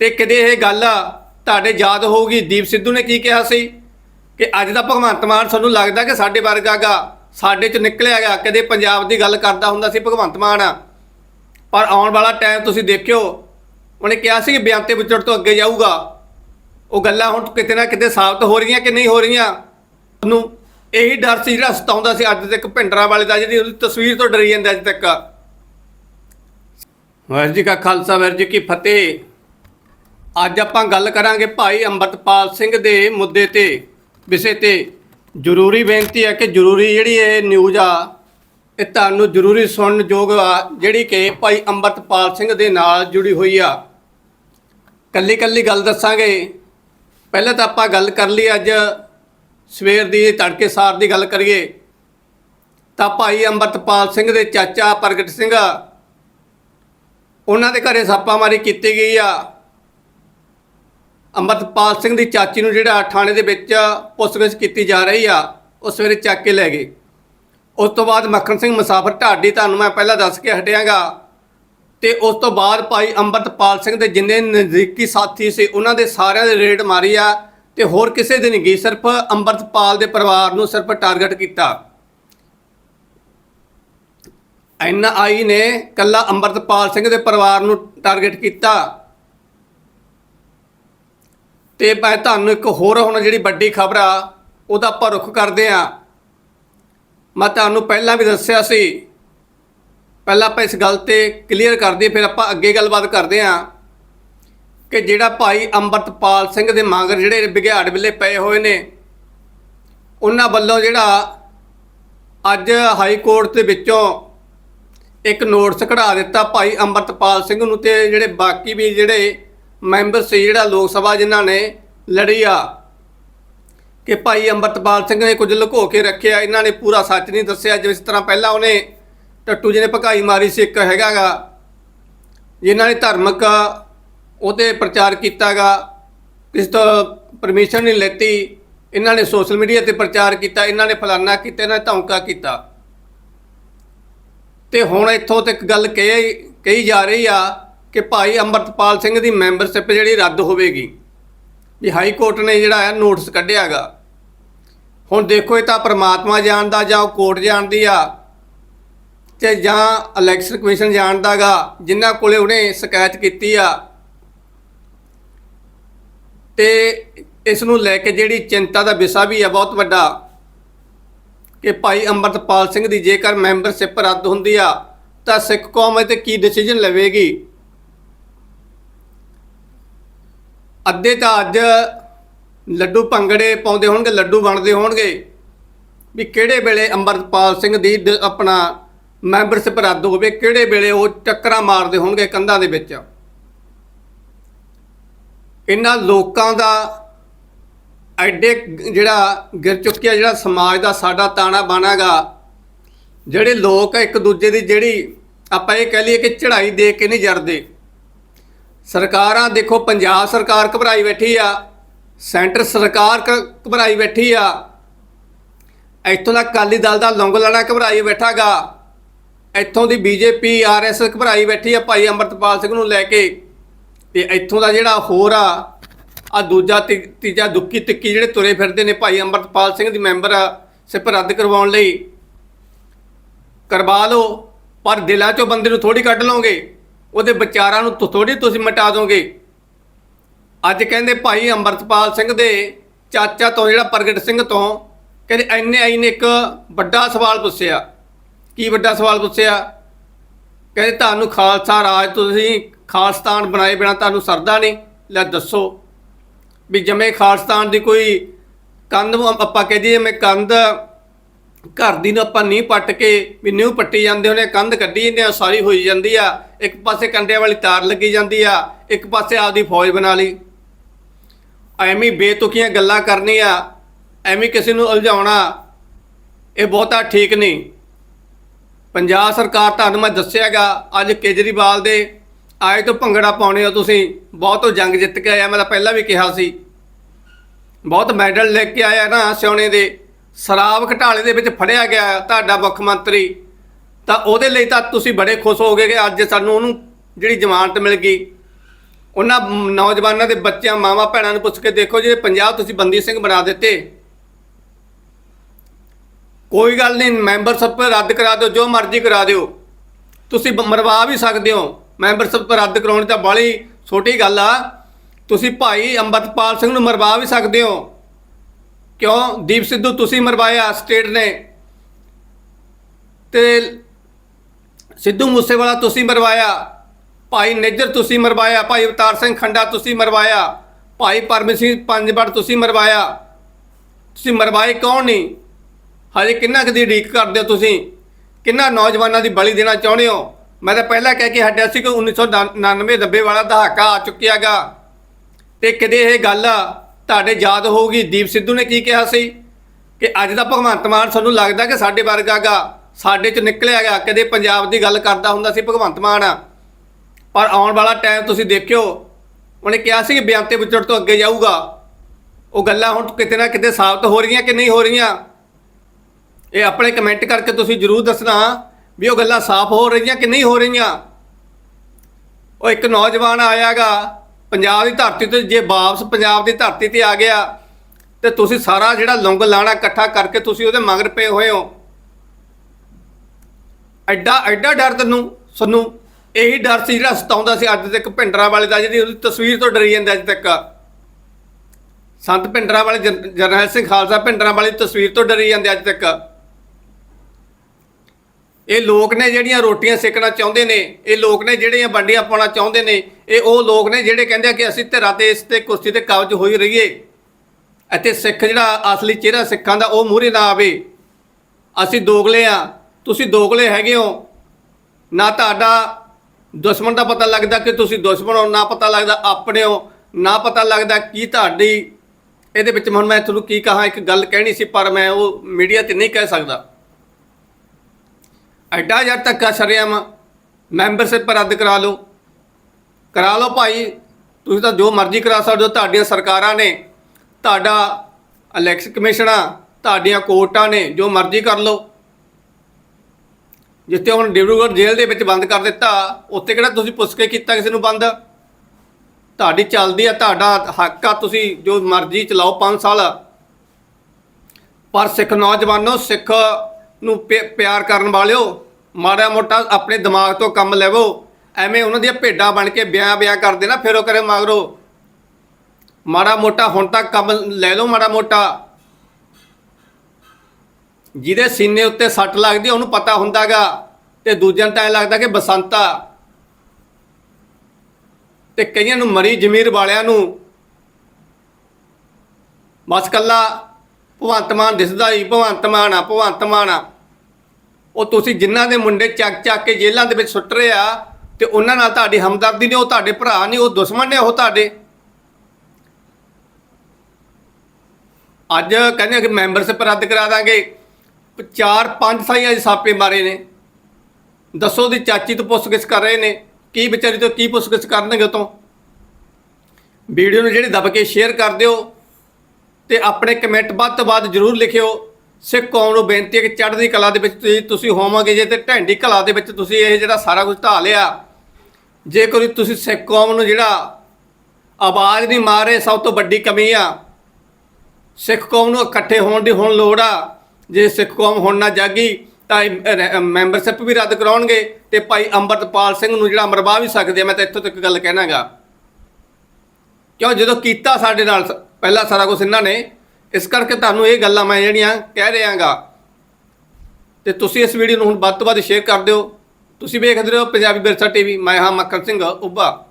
ਤੇ ਕਦੇ ਇਹ ਗੱਲ ਤੁਹਾਡੇ ਯਾਦ ਹੋਊਗੀ? ਦੀਪ ਸਿੱਧੂ ਨੇ ਕੀ ਕਿਹਾ ਸੀ? ਕਿ ਅੱਜ ਦਾ ਭਗਵੰਤ ਮਾਨ ਸਾਨੂੰ ਲੱਗਦਾ ਕਿ ਸਾਡੇ ਵਰਗਾ ਸਾਡੇ ਚ ਨਿਕਲਿਆ ਗਿਆ, ਕਦੇ ਪੰਜਾਬ ਦੀ ਗੱਲ ਕਰਦਾ ਹੁੰਦਾ ਸੀ ਭਗਵੰਤ ਮਾਨ। ਪਰ ਆਉਣ ਵਾਲਾ ਟਾਈਮ ਤੁਸੀਂ ਦੇਖਿਓ, ਉਹਨੇ ਕਿਹਾ ਸੀ ਕਿ ਬਿਆੰਤੇ ਵਿਚੜ ਤੋਂ ਅੱਗੇ ਜਾਊਗਾ। ਉਹ ਗੱਲਾਂ ਹੁਣ ਕਿਤੇ ਨਾ ਕਿਤੇ ਸਾਬਤ ਹੋ ਰਹੀਆਂ ਕਿ ਨਹੀਂ ਹੋ ਰਹੀਆਂ? ਨੂੰ ਇਹੀ ਡਰ ਸੀ ਜਿਹੜਾ ਸਤਾਉਂਦਾ ਸੀ ਅੱਜ ਤੱਕ ਭਿੰਡਰਾਂ ਵਾਲੇ ਦਾ ਜਿਹੜੀ ਉਹਦੀ ਤਸਵੀਰ ਤੋਂ ਡਰੀ ਜਾਂਦਾ ਅੱਜ ਤੱਕ। ਵਾਹਿਗੁਰੂ ਜੀ ਕਾ ਖਾਲਸਾ, ਵਾਹਿਗੁਰੂ ਜੀ ਕੀ ਫਤਿਹ। ਅੱਜ ਆਪਾਂ ਗੱਲ ਕਰਾਂਗੇ ਭਾਈ ਅੰਮ੍ਰਿਤਪਾਲ ਸਿੰਘ ਦੇ ਮੁੱਦੇ ਤੇ, ਵਿਸ਼ੇ ਤੇ। ਜ਼ਰੂਰੀ ਬੇਨਤੀ ਹੈ ਕਿ ਜ਼ਰੂਰੀ ਜਿਹੜੀ ਇਹ ਨਿਊਜ਼ ਆ, ਇਹ ਤੁਹਾਨੂੰ ਜ਼ਰੂਰੀ ਸੁਣਨ ਯੋਗ ਆ, ਜਿਹੜੀ ਕਿ ਭਾਈ ਅੰਮ੍ਰਿਤਪਾਲ ਸਿੰਘ ਦੇ ਨਾਲ ਜੁੜੀ ਹੋਈ ਆ। ਕੱਲੀ ਕੱਲੀ ਗੱਲ ਦੱਸਾਂਗੇ। ਪਹਿਲਾਂ ਤਾਂ ਆਪਾਂ ਗੱਲ ਕਰ ਲਈ ਅੱਜ, ਸਵੇਰ ਦੀ ਤੜਕੇ ਸਾਰ ਦੀ ਗੱਲ ਕਰੀਏ। ਤਾਂ ਭਾਈ ਅੰਮ੍ਰਿਤਪਾਲ ਸਿੰਘ ਦੇ ਚਾਚਾ ਪ੍ਰਗਟ ਸਿੰਘ, ਉਹਨਾਂ ਦੇ ਘਰੇ ਛਾਪਾਮਾਰੀ ਕੀਤੀ ਗਈ ਆ। ਅੰਮ੍ਰਿਤਪਾਲ ਸਿੰਘ ਦੀ ਚਾਚੀ ਨੂੰ ਜਿਹੜਾ ਥਾਣੇ ਦੇ ਵਿੱਚ ਪੁੱਛਗਿੱਛ ਕੀਤੀ ਜਾ ਰਹੀ ਆ, ਉਹ ਸਵੇਰੇ ਚੱਕ ਕੇ ਲੈ ਗਏ। ਉਸ ਤੋਂ ਬਾਅਦ ਮੱਖਣ ਸਿੰਘ ਮੁਸਾਫਰ ਢਾਡੀ, ਤੁਹਾਨੂੰ ਮੈਂ ਪਹਿਲਾਂ ਦੱਸ ਕੇ ਹਟਿਆਂਗਾ, ਤੇ ਉਸ ਤੋਂ ਬਾਅਦ ਭਾਈ ਅੰਮ੍ਰਿਤਪਾਲ ਸਿੰਘ ਦੇ ਜਿੰਨੇ ਨਜ਼ਦੀਕੀ ਸਾਥੀ ਸੀ, ਉਹਨਾਂ ਦੇ ਸਾਰਿਆਂ ਦੇ ਰੇਡ ਮਾਰੀ ਆ, ਤੇ ਹੋਰ ਕਿਸੇ ਦੇ ਨਹੀਂ ਗਈ, ਸਿਰਫ ਅੰਮ੍ਰਿਤਪਾਲ ਦੇ ਪਰਿਵਾਰ ਨੂੰ ਸਿਰਫ ਟਾਰਗੇਟ ਕੀਤਾ। ਆਈ ਨੇ ਕੱਲਾ ਅੰਮ੍ਰਿਤਪਾਲ ਸਿੰਘ ਦੇ ਪਰਿਵਾਰ ਨੂੰ ਟਾਰਗੇਟ ਕੀਤਾ। ਤੇ ਮੈਂ ਤੁਹਾਨੂੰ ਇੱਕ ਹੋਰ ਹੁਣ ਜਿਹੜੀ ਵੱਡੀ ਖਬਰ ਆ, ਉਹਦਾ ਆਪਾਂ ਰੁਖ ਕਰਦੇ ਆ ਮੈਂ ਤੁਹਾਨੂੰ ਪਹਿਲਾਂ ਵੀ ਦੱਸਿਆ ਸੀ। ਪਹਿਲਾਂ ਆਪਾਂ ਇਸ ਗੱਲ ਤੇ ਕਲੀਅਰ ਕਰਦੇ ਫਿਰ ਆਪਾਂ ਅੱਗੇ ਗੱਲਬਾਤ ਕਰਦੇ ਆ ਕਿ ਜਿਹੜਾ ਭਾਈ ਅੰਮ੍ਰਿਤਪਾਲ ਸਿੰਘ ਦੇ ਮਾਂਗਰ ਜਿਹੜੇ ਵਿਗਿਆੜ ਵੇਲੇ ਪਏ ਹੋਏ ਨੇ, ਉਹਨਾਂ ਵੱਲੋਂ ਜਿਹੜਾ ਅੱਜ ਹਾਈ ਕੋਰਟ ਦੇ ਵਿੱਚੋਂ ਇੱਕ ਨੋਟਿਸ ਕਢਾ ਦਿੱਤਾ ਭਾਈ ਅੰਮ੍ਰਿਤਪਾਲ ਸਿੰਘ ਨੂੰ ਤੇ ਜਿਹੜੇ ਬਾਕੀ ਵੀ ਜਿਹੜੇ ਮੈਂਬਰ ਸੀ ਜਿਹੜਾ ਲੋਕ ਸਭਾ ਜਿਨ੍ਹਾਂ ਨੇ ਲੜੀ ਆ ਕਿ ਭਾਈ ਅੰਮ੍ਰਿਤਪਾਲ ਸਿੰਘ ਨੇ ਕੁਝ ਲੁਕੋ ਕੇ ਰੱਖਿਆ, ਇਹਨਾਂ ਨੇ ਪੂਰਾ ਸੱਚ ਨਹੀਂ ਦੱਸਿਆ। ਜਿਸ ਤਰ੍ਹਾਂ ਪਹਿਲਾਂ ਉਹਨੇ ਟੱਟੂ ਜੀ ਨੇ ਭਕਾਈ ਮਾਰੀ ਸੀ ਇੱਕ ਹੈਗਾਗਾ, ਜਿਨ੍ਹਾਂ ਨੇ ਧਾਰਮਿਕ ਉਹਦੇ ਪ੍ਰਚਾਰ ਕੀਤਾਗਾ ਕਿਸ ਤੋਂ ਪਰਮਿਸ਼ਨ ਨਹੀਂ ਲੈਤੀ। ਇਹਨਾਂ ਨੇ ਸੋਸ਼ਲ ਮੀਡੀਆ ਤੇ ਪ੍ਰਚਾਰ ਕੀਤਾ, ਇਹਨਾਂ ਨੇ ਫਲਾਨਾ ਕੀਤਾ, ਇਹਨਾਂ ਨੇ ਧੌਂਕਾ ਕੀਤਾ। ਤੇ ਹੁਣ ਇੱਥੋਂ ਤੱਕ ਗੱਲ ਕਹੀ ਕਹੀ ਜਾ ਰਹੀ ਆ ਕਿ ਭਾਈ ਅੰਮ੍ਰਿਤਪਾਲ ਸਿੰਘ ਦੀ ਮੈਂਬਰਸ਼ਿਪ ਜਿਹੜੀ ਰੱਦ ਹੋਵੇਗੀ। ਵੀ ਹਾਈ ਕੋਰਟ ਨੇ ਜਿਹੜਾ ਹੈ ਨੋਟਿਸ ਕੱਢਿਆਗਾ ਹੁਣ ਦੇਖੋ ਇਹ ਤਾਂ ਪ੍ਰਮਾਤਮਾ ਜਾਣਦਾ ਜਾਂ ਉਹ ਕੋਰਟ ਜਾਣਦੀ ਆ ਤੇ ਜਾਂ ਇਲੈਕਸ਼ਨ ਕਮਿਸ਼ਨ ਜਾਣਦਾਗਾ ਜਿਨ੍ਹਾਂ ਕੋਲੇ ਉਹਨੇ ਸ਼ਿਕਾਇਤ ਕੀਤੀ ਆ। ਤੇ ਇਸ ਨੂੰ ਲੈ ਕੇ ਜਿਹੜੀ ਚਿੰਤਾ ਦਾ ਵਿਸ਼ਾ ਵੀ ਆ ਬਹੁਤ ਵੱਡਾ, ਕਿ ਭਾਈ ਅੰਮ੍ਰਿਤਪਾਲ ਸਿੰਘ ਦੀ ਜੇਕਰ ਮੈਂਬਰਸ਼ਿਪ ਰੱਦ ਹੁੰਦੀ ਆ, ਤਾਂ ਸਿੱਖ ਕੌਮ ਤੇ ਕੀ ਡਿਸੀਜਨ ਲਵੇਗੀ? ਅੱਧੇ ਤਾਂ ਅੱਜ ਲੱਡੂ ਭੰਗੜੇ ਪਾਉਂਦੇ ਹੋਣਗੇ, ਲੱਡੂ ਬਣਦੇ ਹੋਣਗੇ। ਵੀ ਕਿਹੜੇ ਵੇਲੇ ਅੰਮ੍ਰਿਤਪਾਲ ਸਿੰਘ ਦੀ ਡ- ਆਪਣਾ ਮੈਂਬਰਸ਼ਿਪ ਰੱਦ ਹੋਵੇ, ਕਿਹੜੇ ਵੇਲੇ ਉਹ ਟੱਕਰਾਂ ਮਾਰਦੇ ਹੋਣਗੇ ਕੰਧਾਂ ਦੇ ਵਿੱਚ। ਇਹਨਾਂ ਲੋਕਾਂ ਦਾ ਐਡੇ ਜਿਹੜਾ ਗਿਰ ਚੁੱਕਿਆ ਜਿਹੜਾ ਸਮਾਜ ਦਾ ਸਾਡਾ ਤਾਣਾ ਬਾਣਾਗਾ, ਜਿਹੜੇ ਲੋਕ ਇੱਕ ਦੂਜੇ ਦੀ ਜਿਹੜੀ ਆਪਾਂ ਇਹ ਕਹਿ ਲਈਏ ਕਿ ਚੜ੍ਹਾਈ ਦੇ ਕੇ ਨਹੀਂ ਜਰਦੇ। ਸਰਕਾਰਾਂ, ਦੇਖੋ ਪੰਜਾਬ ਸਰਕਾਰ ਘਬਰਾਈ ਬੈਠੀ ਆ, ਸੈਂਟਰ ਸਰਕਾਰ ਕ- ਘਬਰਾਈ ਬੈਠੀ ਆ। ਇੱਥੋਂ ਦਾ ਅਕਾਲੀ ਦਲ ਦਾ ਲੌਂਗ ਲੜਾ ਘਬਰਾਈ ਬੈਠਾਗਾ। ਇੱਥੋਂ ਦੀ ਬੀਜੇਪੀ ਆਰਐਸ ਘਬਰਾਈ ਬੈਠੀ ਆ ਭਾਈ ਅੰਮ੍ਰਿਤਪਾਲ ਸਿੰਘ ਨੂੰ ਲੈ ਕੇ। ਤੇ ਇੱਥੋਂ ਦਾ ਜਿਹੜਾ ਹੋਰ ਆ ਆ ਦੂਜਾ ਤੀ- ਤੀਜਾ ਦੁੱਕੀ ਤਿੱਕੀ ਜਿਹੜੇ ਤੁਰੇ ਫਿਰਦੇ ਨੇ ਭਾਈ ਅੰਮ੍ਰਿਤਪਾਲ ਸਿੰਘ ਦੀ ਮੈਂਬਰ ਸਿਪ ਰੱਦ ਕਰਵਾਉਣ ਲਈ। ਕਰਵਾ ਲਓ, ਪਰ ਦਿਲਾਂ ਚੋਂ ਬੰਦੇ ਨੂੰ ਥੋੜੀ ਕੱਢ ਲਓਗੇ। ਉਹਦੇ ਵਿਚਾਰਾਂ ਨੂੰ ਥੋੜੀ ਤੁਸੀਂ ਮਿਟਾ ਦੋਗੇ। ਅੱਜ ਕਹਿੰਦੇ ਭਾਈ ਅੰਮ੍ਰਿਤਪਾਲ ਸਿੰਘ ਦੇ ਚਾਚਾ ਤੋਂ, ਜਿਹੜਾ ਪ੍ਰਗਟ ਸਿੰਘ ਤੋਂ ਕਹਿੰਦੇ ਐਨੇ ਆਈ ਨੇ ਇੱਕ ਵੱਡਾ ਸਵਾਲ ਪੁੱਛਿਆ। ਕੀ ਵੱਡਾ ਸਵਾਲ ਪੁੱਛਿਆ? ਕਹਿੰਦੇ ਤੁਹਾਨੂੰ ਖਾਲਸਾ ਰਾਜ ਤੁਸੀਂ ਖਾਲਸਤਾਨ ਬਣਾਏ ਬਿਨਾ ਤੁਹਾਨੂੰ ਸਰਦਾ ਨਹੀਂ। ਲੈ ਦੱਸੋ ਵੀ ਜਮੇ ਖਾਲਸਤਾਨ ਦੀ ਕੋਈ ਕੰਧ, ਆਪਾਂ ਕਹਿ ਦਈਏ ਮੈਂ ਕੰਧ ਘਰ ਦੀ ਨੂੰ ਆਪਾਂ ਨਹੀਂ ਪੱਟ ਕੇ ਵੀ ਨਿਊ ਪੱਟੀ ਜਾਂਦੇ ਉਹਨੇ ਕੰਧ ਕੱਢੀ ਜਾਂਦੇ ਆ, ਸਾਰੀ ਹੋਈ ਜਾਂਦੀ ਆ। ਇੱਕ ਪਾਸੇ ਕੰਡਿਆਂ ਵਾਲੀ ਤਾਰ ਲੱਗੀ ਜਾਂਦੀ ਆ, ਇੱਕ ਪਾਸੇ ਆਪਦੀ ਫੌਜ ਬਣਾ ਲਈ। ਐਵੇਂ ਹੀ ਬੇਤੁਕੀਆਂ ਗੱਲਾਂ ਕਰਨੀਆਂ, ਐਵੇਂ ਕਿਸੇ ਨੂੰ ਉਲਝਾਉਣਾ, ਇਹ ਬਹੁਤਾ ਠੀਕ ਨਹੀਂ। ਪੰਜਾਬ ਸਰਕਾਰ ਤੁਹਾਨੂੰ ਮੈਂ ਦੱਸਿਆਗਾ, ਅੱਜ ਕੇਜਰੀਵਾਲ ਦੇ ਆਏ ਤੋਂ ਭੰਗੜਾ ਪਾਉਣੇ ਹੋ ਤੁਸੀਂ, ਬਹੁਤ ਜੰਗ ਜਿੱਤ ਕੇ ਆਇਆ, ਮੈਂ ਤਾਂ ਪਹਿਲਾਂ ਵੀ ਕਿਹਾ ਸੀ। ਬਹੁਤ ਮੈਡਲ ਲੈ ਕੇ ਆਇਆ ਨਾ ਸਿਉਣੇ ਦੇ। ਸ਼ਰਾਬ ਘਟਾਲੇ ਦੇ ਵਿੱਚ ਫੜਿਆ ਗਿਆ ਤੁਹਾਡਾ ਮੁੱਖ ਮੰਤਰੀ। ਤਾਂ ਉਹਦੇ ਲਈ ਤਾਂ ਤੁਸੀਂ ਬੜੇ ਖੁਸ਼ ਹੋਗੇ ਕਿ ਅੱਜ ਸਾਨੂੰ ਉਹਨੂੰ ਜਿਹੜੀ ਜ਼ਮਾਨਤ ਮਿਲ ਗਈ। ਉਹਨਾਂ ਨੌਜਵਾਨਾਂ ਦੇ ਬੱਚਿਆਂ, ਮਾਵਾਂ, ਭੈਣਾਂ ਨੂੰ ਪੁੱਛ ਕੇ ਦੇਖੋ ਜੇ ਪੰਜਾਬ ਤੁਸੀਂ ਬੰਦੀ ਸਿੰਘ ਬਣਾ ਦਿੱਤੇ। ਕੋਈ ਗੱਲ ਨਹੀਂ ਮੈਂਬਰਸ਼ਿਪ ਰੱਦ ਕਰਾ ਦਿਓ, ਜੋ ਮਰਜ਼ੀ ਕਰਾ ਦਿਓ। ਤੁਸੀਂ ਮਰਵਾ ਵੀ ਸਕਦੇ ਹੋ। ਮੈਂਬਰਸ਼ਿਪ ਰੱਦ ਕਰਾਉਣੀ ਤਾਂ ਬਾਲੀ ਛੋਟੀ ਗੱਲ ਆ। ਤੁਸੀਂ ਭਾਈ ਅੰਮ੍ਰਿਤਪਾਲ ਸਿੰਘ ਨੂੰ ਮਰਵਾ ਵੀ ਸਕਦੇ ਹੋ। ਕਿਉਂ? ਦੀਪ ਸਿੱਧੂ, ਤੁਸੀਂ ਮਰਵਾਇਆ ਸਟੇਟ ਨੇ। ਤੇ ਸਿੱਧੂ ਮੂਸੇਵਾਲਾ, ਤੁਸੀਂ ਮਰਵਾਇਆ। ਭਾਈ ਨੇਜਰ, ਤੁਸੀਂ ਮਰਵਾਇਆ। ਭਾਈ ਅਵਤਾਰ ਸਿੰਘ ਖੰਡਾ, ਤੁਸੀਂ ਮਰਵਾਇਆ। ਭਾਈ ਪਰਮਿਤ ਸਿੰਘ ਪੰਜਵੜ, ਤੁਸੀਂ ਮਰਵਾਇਆ। ਤੁਸੀਂ ਮਰਵਾਏ ਕੌਣ ਨਹੀਂ? ਹਜੇ ਕਿੰਨਾ ਕਦੀ ਢੀਕ ਕਰਦੇ ਹੋ ਤੁਸੀਂ? ਕਿੰਨਾ ਨੌਜਵਾਨਾਂ ਦੀ ਬਲੀ ਦੇਣਾ ਚਾਹੁੰਦੇ ਹੋ? ਮੈਂ ਤਾਂ ਪਹਿਲਾਂ ਕਹਿ ਕੇ ਹਟਿਆ ਸੀ ਕਿ 1999 90 ਵਾਲਾ ਦਹਾਕਾ ਆ ਚੁੱਕਿਆਗਾ ਤੇ ਕਿਤੇ ਇਹ ਗੱਲ ਤੁਹਾਡੇ ਯਾਦ ਹੋਊਗੀ। ਦੀਪ ਸਿੱਧੂ ਨੇ ਕੀ ਕਿਹਾ ਸੀ? ਕਿ ਅੱਜ ਦਾ ਭਗਵੰਤ ਮਾਨ ਸਾਨੂੰ ਲੱਗਦਾ ਕਿ ਸਾਡੇ ਵਰਗਾ ਗਾ, ਸਾਡੇ ਚ ਨਿਕਲਿਆ ਗਿਆ, ਕਦੇ ਪੰਜਾਬ ਦੀ ਗੱਲ ਕਰਦਾ ਹੁੰਦਾ ਸੀ ਭਗਵੰਤ ਮਾਨ। ਪਰ ਆਉਣ ਵਾਲਾ ਟਾਈਮ ਤੁਸੀਂ ਦੇਖਿਓ, ਉਹਨੇ ਕਿਹਾ ਸੀ ਕਿ ਬਿਆਨ ਤੇ ਵਿਚੜ ਤੋਂ ਅੱਗੇ ਜਾਊਗਾ। ਉਹ ਗੱਲਾਂ ਹੁਣ ਕਿਤੇ ਨਾ ਕਿਤੇ ਸਾਬਤ ਹੋ ਰਹੀਆਂ ਕਿ ਨਹੀਂ ਹੋ ਰਹੀਆਂ? ਇਹ ਆਪਣੇ ਕਮੈਂਟ ਕਰਕੇ ਤੁਸੀਂ ਜਰੂਰ ਦੱਸਣਾ ਵੀ ਉਹ ਗੱਲਾਂ ਸਾਫ਼ ਹੋ ਰਹੀਆਂ ਕਿ ਨਹੀਂ ਹੋ ਰਹੀਆਂ। ਉਹ ਇੱਕ ਨੌਜਵਾਨ ਆਇਆਗਾ ਪੰਜਾਬ ਦੀ ਧਰਤੀ ਤੇ ਜੇ ਵਾਪਸ ਪੰਜਾਬ ਦੀ ਧਰਤੀ ਤੇ ਆ ਗਿਆ ਤੇ ਤੁਸੀਂ ਸਾਰਾ ਜਿਹੜਾ ਲੌਂਗ ਲਾਣਾ ਇਕੱਠਾ ਕਰਕੇ ਤੁਸੀਂ ਉਹਦੇ ਮਗਰ ਪਏ ਹੋਏ ਹੋ। ਐਡਾ ਐਡਾ ਡਰ ਤੈਨੂੰ, ਸਾਨੂੰ। ਇਹੀ ਡਰ ਸੀ ਜਿਹੜਾ ਸਤਾਉਂਦਾ ਸੀ ਅੱਜ ਤੱਕ ਭਿੰਡਰਾ ਵਾਲੇ ਦਾ ਜਿਹੜੀ ਉਹਦੀ ਤਸਵੀਰ ਤੋਂ ਡਰੀ ਜਾਂਦਾ ਅੱਜ ਤੱਕ। ਸੰਤ ਭਿੰਡਰਾ ਵਾਲੇ ਜਰ- ਜਰਨੈਲ ਸਿੰਘ ਖਾਲਸਾ ਭਿੰਡਰਾ ਵਾਲੀ ਤਸਵੀਰ ਤੋਂ ਡਰੀ ਜਾਂਦੇ ਅੱਜ ਤੱਕ। ਇਹ ਲੋਕ ਨੇ ਜਿਹੜੀਆਂ ਰੋਟੀਆਂ ਸੇਕਣਾ ਚਾਹੁੰਦੇ ਨੇ, ਇਹ ਲੋਕ ਨੇ ਜਿਹੜੀਆਂ ਵੰਡੀਆਂ ਪਾਉਣਾ ਚਾਹੁੰਦੇ ਨੇ ਇਹ ਉਹ ਲੋਕ ਨੇ ਜਿਹੜੇ ਕਹਿੰਦੇ ਆ ਕਿ ਅਸੀਂ ਧਿਰਾਂ ਤੇ ਇਸ ਤੇ ਕੁਰਸੀ ਤੇ ਕਬਜ਼ ਹੋਈ ਰਹੀਏ। ਅਤੇ ਸਿੱਖ ਜਿਹੜਾ ਅਸਲੀ ਚਿਹਰਾ ਸਿੱਖਾਂ ਦਾ ਉਹ ਮੂਹਰੇ ਨਾ ਆਵੇ। ਅਸੀਂ ਦੋਗਲੇ ਆ। ਤੁਸੀਂ ਦੋਗਲੇ ਹੈਗੇ ਹੋ। ਨਾ ਤੁਹਾਡਾ ਦੁਸ਼ਮਣ ਦਾ ਪਤਾ ਲੱਗਦਾ ਕਿ ਤੁਸੀਂ ਦੁਸ਼ਮਣ ਹੋ, ਨਾ ਪਤਾ ਲੱਗਦਾ ਆਪਣੇ ਹੋ, ਨਾ ਪਤਾ ਲੱਗਦਾ ਕੀ ਤੁਹਾਡੀ। ਇਹਦੇ ਵਿੱਚ ਹੁਣ ਮੈਂ ਤੁਹਾਨੂੰ ਕੀ ਕਹਾਂ, ਇੱਕ ਗੱਲ ਕਹਿਣੀ ਸੀ, ਪਰ ਮੈਂ ਉਹ ਮੀਡੀਆ ਤੇ ਨਹੀਂ ਕਹਿ ਸਕਦਾ। ਐਡਾ ਯਾਰ ਧੱਕਾ ਸ਼ਰਿਆਮ ਮੈਂਬਰਸ਼ਿਪ ਰੱਦ ਕਰਾ ਲਓ ਕਰਾ ਲਓ ਭਾਈ। ਤੁਸੀਂ ਤਾਂ ਜੋ ਮਰਜ਼ੀ ਕਰਾ ਸਕਦੇ ਹੋ। ਤੁਹਾਡੀਆਂ ਸਰਕਾਰਾਂ ਨੇ, ਤੁਹਾਡਾ ਇਲੈਕਸ਼ਨ ਕਮਿਸ਼ਨ ਆ ਤੁਹਾਡੀਆਂ ਕੋਰਟਾਂ ਨੇ ਜੋ ਮਰਜ਼ੀ ਕਰ ਲਓ। ਜਿੱਥੇ ਹੁਣ ਡਿਬਰੂਗੜ੍ਹ ਜੇਲ੍ਹ ਦੇ ਵਿੱਚ ਬੰਦ ਕਰ ਦਿੱਤਾ, ਉੱਥੇ ਕਿਹੜਾ ਤੁਸੀਂ ਪੁੱਛ ਕੇ ਕੀਤਾ ਕਿਸੇ ਨੂੰ ਬੰਦ? ਤੁਹਾਡੀ ਚੱਲਦੀ ਆ, ਤੁਹਾਡਾ ਹੱਕ ਆ, ਤੁਸੀਂ ਜੋ ਮਰਜ਼ੀ ਚਲਾਓ 5 ਸਾਲ। ਪਰ ਸਿੱਖ ਨੌਜਵਾਨੋ, ਸਿੱਖ ਨੂੰ ਪਿ- ਪਿਆਰ ਕਰਨ ਵਾਲਿਓ, ਮਾੜਾ ਮੋਟਾ ਆਪਣੇ ਦਿਮਾਗ ਤੋਂ ਕੰਮ ਲੈਵੋ। ਐਵੇਂ ਉਹਨਾਂ ਦੀਆਂ ਭੇਡਾਂ ਬਣ ਕੇ ਵਿਆਹ ਵਿਆਹ ਕਰਦੇ ਨਾ, ਫਿਰ ਉਹ ਕਰੇ ਮਗਰੋ, ਮਾੜਾ ਮੋਟਾ ਹੁਣ ਤੱਕ ਕੰਮ ਲੈ ਲਓ ਮਾੜਾ ਮੋਟਾ। ਜਿਹਦੇ ਸੀਨੇ ਉੱਤੇ ਸੱਟ ਲੱਗਦੀ ਉਹਨੂੰ ਪਤਾ ਹੁੰਦਾਗਾ, ਤੇ ਦੂਜਿਆਂ ਨੂੰ ਤਾਂ ਐਂ ਲੱਗਦਾ ਕਿ ਬਸੰਤਾ ਤੇ ਕਈਆਂ ਨੂੰ ਮਰੀ ਜ਼ਮੀਰ ਵਾਲਿਆਂ ਨੂੰ, ਬਸ ਕੱਲਾ ਭਗਵੰਤ ਮਾਨ ਦਿਸਦਾ ਹੀ ਭਗਵੰਤ ਮਾਨ ਆ ਭਗਵੰਤ ਮਾਨ ਆ। ਉਹ ਤੁਸੀਂ ਜਿਨ੍ਹਾਂ ਦੇ ਮੁੰਡੇ ਚੱਕ ਚੱਕ ਕੇ ਜੇਲ੍ਹਾਂ ਦੇ ਵਿੱਚ ਸੁੱਟ ਰਹੇ ਆ ਤੇ ਉਹਨਾਂ ਨਾਲ ਤੁਹਾਡੀ ਹਮਦਰਦੀ ਨੇ, ਉਹ ਤੁਹਾਡੇ ਭਰਾ ਨਹੀਂ ਉਹ ਦੁਸ਼ਮਣ ਨੇ, ਉਹ ਤੁਹਾਡੇ। ਅੱਜ ਕਹਿੰਦੇ ਕਿ ਮੈਂਬਰਸ਼ਿਪ ਰੱਦ ਕਰਾ ਦਾਂਗੇ। ਚਾਰ, ਪੰਜ ਸਾਈਆਂ ਦੇ ਸਾਪੇ ਮਾਰੇ ਨੇ। ਦੱਸੋ ਦੀ ਚਾਚੀ ਤੋਂ ਪੁੱਛਗਿੱਛ ਕਰ ਰਹੇ ਨੇ। ਕੀ ਵਿਚਾਰੀ ਤੋਂ ਕੀ ਪੁੱਛਗਿੱਛ ਕਰਨਗੇ ਉਹ ਤੋਂ? ਵੀਡੀਓ ਨੂੰ ਜਿਹੜੀ ਦਬ ਕੇ ਸ਼ੇਅਰ ਕਰ ਦਿਓ ਤੇ ਆਪਣੇ ਕਮੈਂਟ ਵੱਧ ਤੋਂ ਵੱਧ ਜਰੂਰ ਲਿਖਿਓ। ਸਿੱਖ ਕੌਮ ਨੂੰ ਬੇਨਤੀ ਹੈ ਕਿ ਚੜ੍ਹਦੀ ਕਲਾ ਦੇ ਵਿੱਚ ਤੁਸੀਂ ਤੁਸੀਂ ਹੋਵੋਗੇ ਜੇ ਤੇ ਢੈਂਡੀ ਕਲਾ ਦੇ ਵਿੱਚ ਤੁਸੀਂ ਇਹ ਜਿਹੜਾ ਸਾਰਾ ਕੁਝ ਢਾ ਲਿਆ। ਜੇਕਰ ਤੁਸੀਂ ਸਿੱਖ ਕੌਮ ਨੂੰ ਜਿਹੜਾ ਆਵਾਜ਼ ਨਹੀਂ ਮਾਰ ਰਹੇ, ਸਭ ਤੋਂ ਵੱਡੀ ਕਮੀ ਆ, ਸਿੱਖ ਕੌਮ ਨੂੰ ਇਕੱਠੇ ਹੋਣ ਦੀ ਹੁਣ ਲੋੜ ਆ। ਜੇ ਸਿੱਖ ਕੌਮ ਹੁਣ ਨਾ ਜਾਗੀ, ਤਾਂ ਮੈਂਬਰਸ਼ਿਪ ਵੀ ਰੱਦ ਕਰਾਉਣਗੇ ਤੇ ਭਾਈ ਅੰਮ੍ਰਿਤਪਾਲ ਸਿੰਘ ਨੂੰ ਜਿਹੜਾ ਮਰਵਾ ਵੀ ਸਕਦੇ ਆ। ਮੈਂ ਤਾਂ ਇੱਥੋਂ ਤੱਕ ਗੱਲ ਕਹਿਣਾਗਾ। ਕਿਉਂ? ਜਦੋਂ ਕੀਤਾ ਸਾਡੇ ਨਾਲ ਸ- ਪਹਿਲਾਂ ਸਾਰਾ ਕੁਝ ਇਹਨਾਂ ਨੇ, ਇਸ ਕਰਕੇ ਤੁਹਾਨੂੰ ਇਹ ਗੱਲਾਂ ਮੈਂ ਜਿਹੜੀਆਂ ਕਹਿ ਰਿਹਾਗਾ। ਤੇ ਤੁਸੀਂ ਇਸ ਵੀਡੀਓ ਨੂੰ ਹੁਣ ਵੱਧ ਤੋਂ ਵੱਧ ਸ਼ੇਅਰ ਕਰ ਦਿਓ। ਤੁਸੀਂ ਵੇਖਦੇ ਰਹੋ ਪੰਜਾਬੀ ਵਿਰਸਾ ਟੀਵੀ। ਮੈਂ ਹਾਂ ਮੱਖਣ ਸਿੰਘ ਉੱਭਾ।